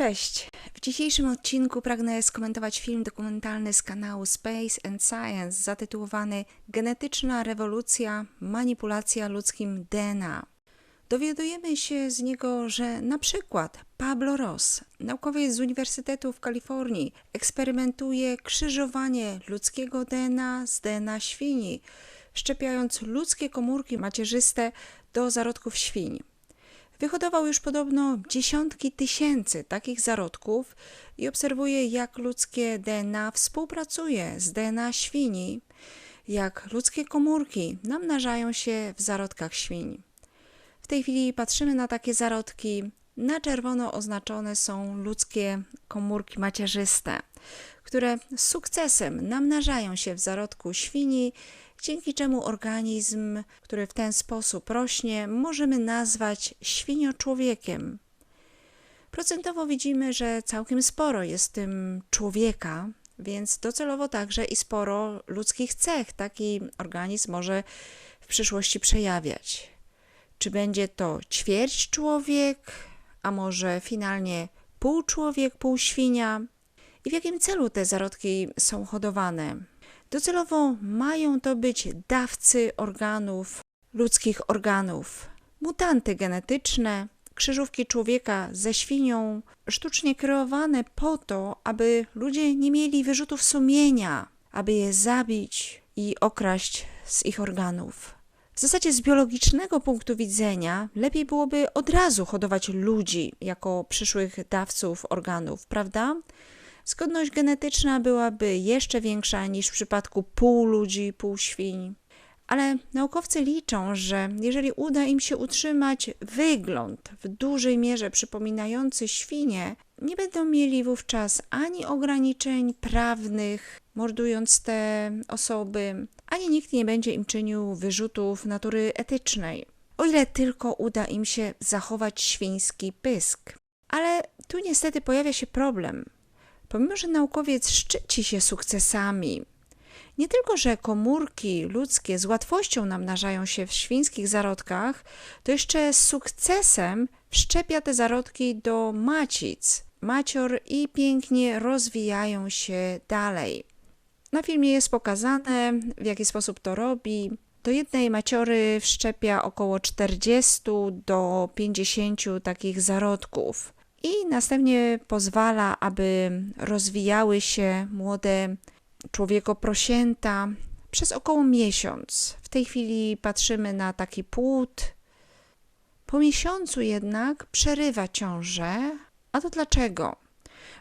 Cześć! W dzisiejszym odcinku pragnę skomentować film dokumentalny z kanału Space and Science zatytułowany Genetyczna rewolucja manipulacja ludzkim DNA. Dowiadujemy się z niego, że na przykład Pablo Ross, naukowiec z Uniwersytetu w Kalifornii, eksperymentuje krzyżowanie ludzkiego DNA z DNA świni, szczepiając ludzkie komórki macierzyste do zarodków świń. Wyhodował już podobno dziesiątki tysięcy takich zarodków i obserwuje, jak ludzkie DNA współpracuje z DNA świni, jak ludzkie komórki namnażają się w zarodkach świń. W tej chwili patrzymy na takie zarodki. Na czerwono oznaczone są ludzkie komórki macierzyste, które z sukcesem namnażają się w zarodku świni dzięki czemu organizm, który w ten sposób rośnie, możemy nazwać świnioczłowiekiem. Procentowo widzimy, że całkiem sporo jest tym człowieka, więc docelowo także i sporo ludzkich cech taki organizm może w przyszłości przejawiać. Czy będzie to ćwierć człowiek, a może finalnie pół człowiek, pół świnia? I w jakim celu te zarodki są hodowane? Docelowo mają to być dawcy organów, ludzkich organów, mutanty genetyczne, krzyżówki człowieka ze świnią, sztucznie kreowane po to, aby ludzie nie mieli wyrzutów sumienia, aby je zabić i okraść z ich organów. W zasadzie z biologicznego punktu widzenia lepiej byłoby od razu hodować ludzi jako przyszłych dawców organów, prawda? Zgodność genetyczna byłaby jeszcze większa niż w przypadku pół ludzi, pół świń. Ale naukowcy liczą, że jeżeli uda im się utrzymać wygląd w dużej mierze przypominający świnie, nie będą mieli wówczas ani ograniczeń prawnych, mordując te osoby, ani nikt nie będzie im czynił wyrzutów natury etycznej. O ile tylko uda im się zachować świński pysk. Ale tu niestety pojawia się problem. Pomimo, że naukowiec szczyci się sukcesami, nie tylko, że komórki ludzkie z łatwością namnażają się w świńskich zarodkach, to jeszcze z sukcesem wszczepia te zarodki do macic, macior i pięknie rozwijają się dalej. Na filmie jest pokazane, w jaki sposób to robi. Do jednej maciory wszczepia około 40 do 50 takich zarodków i następnie pozwala, aby rozwijały się młode człowiekoprosięta przez około miesiąc. W tej chwili patrzymy na taki płód. Po miesiącu jednak przerywa ciążę. A to dlaczego?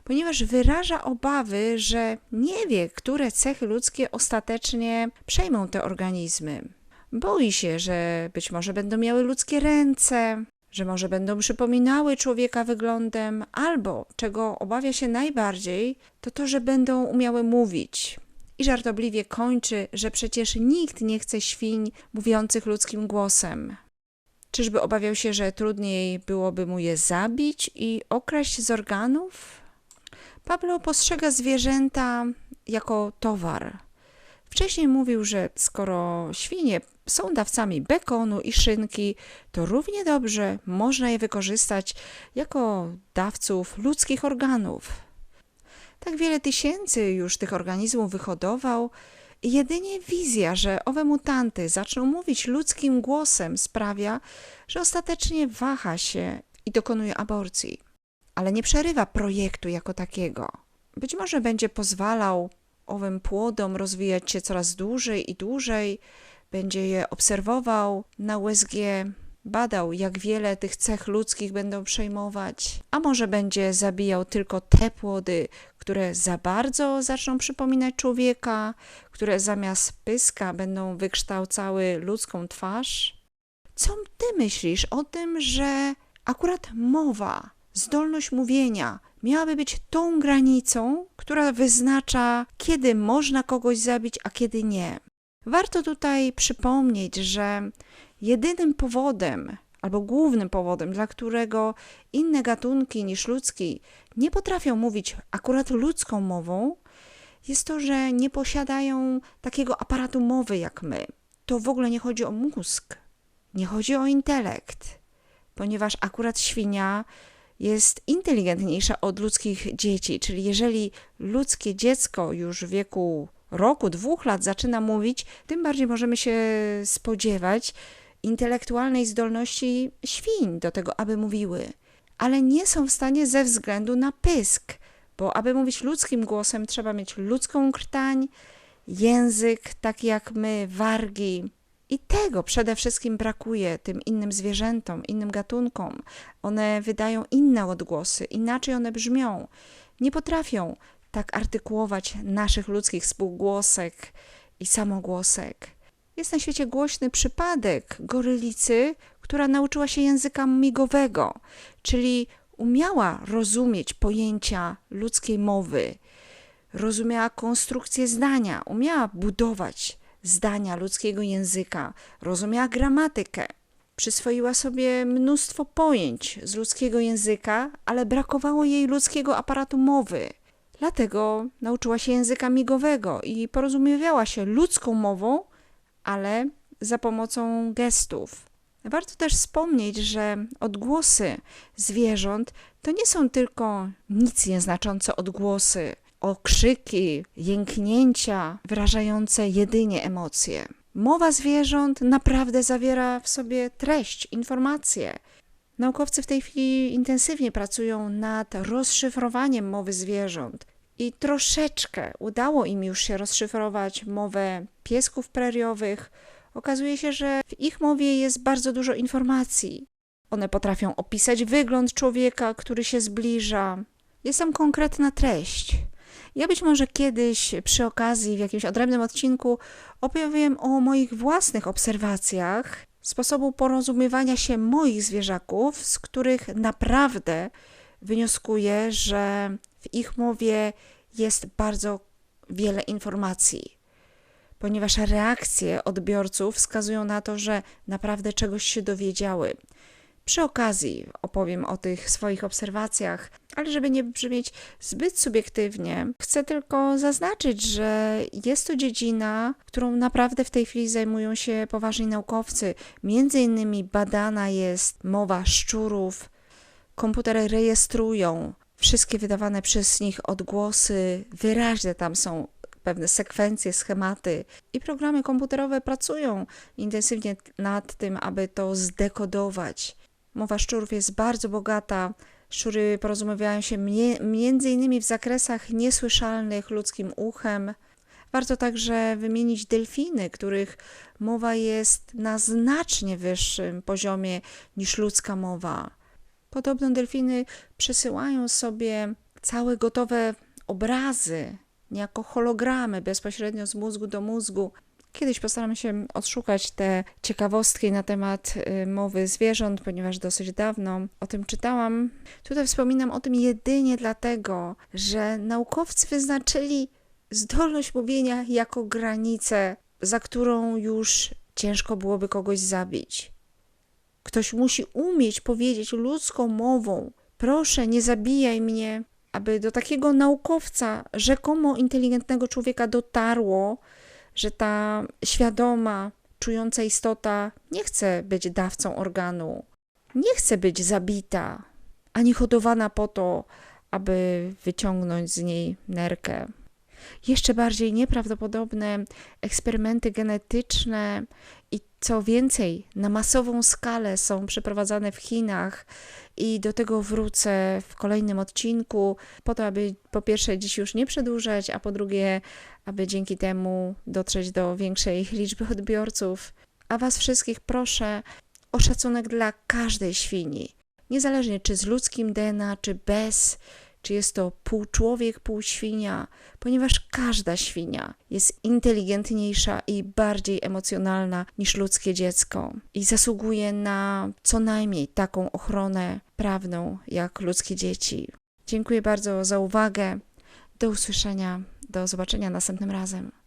Ponieważ wyraża obawy, że nie wie, które cechy ludzkie ostatecznie przejmą te organizmy. Boi się, że być może będą miały ludzkie ręce, że może będą przypominały człowieka wyglądem, albo czego obawia się najbardziej, to to, że będą umiały mówić. I żartobliwie kończy, że przecież nikt nie chce świń mówiących ludzkim głosem. Czyżby obawiał się, że trudniej byłoby mu je zabić i okraść z organów? Pablo postrzega zwierzęta jako towar. Wcześniej mówił, że skoro świnie są dawcami bekonu i szynki, to równie dobrze można je wykorzystać jako dawców ludzkich organów. Tak wiele tysięcy już tych organizmów wyhodował, i jedynie wizja, że owe mutanty zaczną mówić ludzkim głosem, sprawia, że ostatecznie waha się i dokonuje aborcji. Ale nie przerywa projektu jako takiego. Być może będzie pozwalał owym płodom rozwijać się coraz dłużej i dłużej, będzie je obserwował na USG, badał, jak wiele tych cech ludzkich będą przejmować, a może będzie zabijał tylko te płody, które za bardzo zaczną przypominać człowieka, które zamiast pyska będą wykształcały ludzką twarz? Co ty myślisz o tym, że akurat mowa, zdolność mówienia miałaby być tą granicą, która wyznacza, kiedy można kogoś zabić, a kiedy nie? Warto tutaj przypomnieć, że jedynym powodem albo głównym powodem, dla którego inne gatunki niż ludzki nie potrafią mówić akurat ludzką mową, jest to, że nie posiadają takiego aparatu mowy jak my. To w ogóle nie chodzi o mózg, nie chodzi o intelekt, ponieważ akurat świnia jest inteligentniejsza od ludzkich dzieci. Czyli jeżeli ludzkie dziecko już w wieku roku, dwóch lat zaczyna mówić, tym bardziej możemy się spodziewać intelektualnej zdolności świń do tego, aby mówiły. Ale nie są w stanie ze względu na pysk, bo aby mówić ludzkim głosem, trzeba mieć ludzką krtań, język, tak jak my, wargi. I tego przede wszystkim brakuje tym innym zwierzętom, innym gatunkom. One wydają inne odgłosy, inaczej one brzmią. Nie potrafią tak artykułować naszych ludzkich spółgłosek i samogłosek. Jest na świecie głośny przypadek gorylicy, która nauczyła się języka migowego, czyli umiała rozumieć pojęcia ludzkiej mowy, rozumiała konstrukcję zdania, umiała budować zdania ludzkiego języka, rozumiała gramatykę. Przyswoiła sobie mnóstwo pojęć z ludzkiego języka, ale brakowało jej ludzkiego aparatu mowy. Dlatego nauczyła się języka migowego i porozumiewała się ludzką mową, ale za pomocą gestów. Warto też wspomnieć, że odgłosy zwierząt to nie są tylko nic nieznaczące odgłosy, okrzyki, jęknięcia wyrażające jedynie emocje. Mowa zwierząt naprawdę zawiera w sobie treść, informacje. Naukowcy w tej chwili intensywnie pracują nad rozszyfrowaniem mowy zwierząt i troszeczkę udało im już się rozszyfrować mowę piesków preriowych. Okazuje się, że w ich mowie jest bardzo dużo informacji. One potrafią opisać wygląd człowieka, który się zbliża. Jest tam konkretna treść. Ja być może kiedyś przy okazji w jakimś odrębnym odcinku opowiem o moich własnych obserwacjach sposobu porozumiewania się moich zwierzaków, z których naprawdę wnioskuję, że w ich mowie jest bardzo wiele informacji, ponieważ reakcje odbiorców wskazują na to, że naprawdę czegoś się dowiedziały. Przy okazji opowiem o tych swoich obserwacjach, ale żeby nie brzmieć zbyt subiektywnie, chcę tylko zaznaczyć, że jest to dziedzina, którą naprawdę w tej chwili zajmują się poważni naukowcy. Między innymi badana jest mowa szczurów, komputery rejestrują wszystkie wydawane przez nich odgłosy, wyraźne tam są pewne sekwencje, schematy i programy komputerowe pracują intensywnie nad tym, aby to zdekodować. Mowa szczurów jest bardzo bogata. Szczury porozumiewają się między innymi w zakresach niesłyszalnych ludzkim uchem. Warto także wymienić delfiny, których mowa jest na znacznie wyższym poziomie niż ludzka mowa. Podobno delfiny przesyłają sobie całe gotowe obrazy, niejako hologramy bezpośrednio z mózgu do mózgu. Kiedyś postaram się odszukać te ciekawostki na temat y, mowy zwierząt, ponieważ dosyć dawno o tym czytałam. Tutaj wspominam o tym jedynie dlatego, że naukowcy wyznaczyli zdolność mówienia jako granicę, za którą już ciężko byłoby kogoś zabić. Ktoś musi umieć powiedzieć ludzką mową: Proszę, nie zabijaj mnie, aby do takiego naukowca, rzekomo inteligentnego człowieka dotarło, że ta świadoma, czująca istota nie chce być dawcą organu, nie chce być zabita, ani hodowana po to, aby wyciągnąć z niej nerkę. Jeszcze bardziej nieprawdopodobne eksperymenty genetyczne i co więcej, na masową skalę są przeprowadzane w Chinach i do tego wrócę w kolejnym odcinku, po to, aby po pierwsze dziś już nie przedłużać, a po drugie, aby dzięki temu dotrzeć do większej liczby odbiorców. A Was wszystkich proszę o szacunek dla każdej świni, niezależnie czy z ludzkim DNA, czy bez czy jest to pół człowiek, pół świnia, ponieważ każda świnia jest inteligentniejsza i bardziej emocjonalna niż ludzkie dziecko i zasługuje na co najmniej taką ochronę prawną jak ludzkie dzieci. Dziękuję bardzo za uwagę. Do usłyszenia, do zobaczenia następnym razem.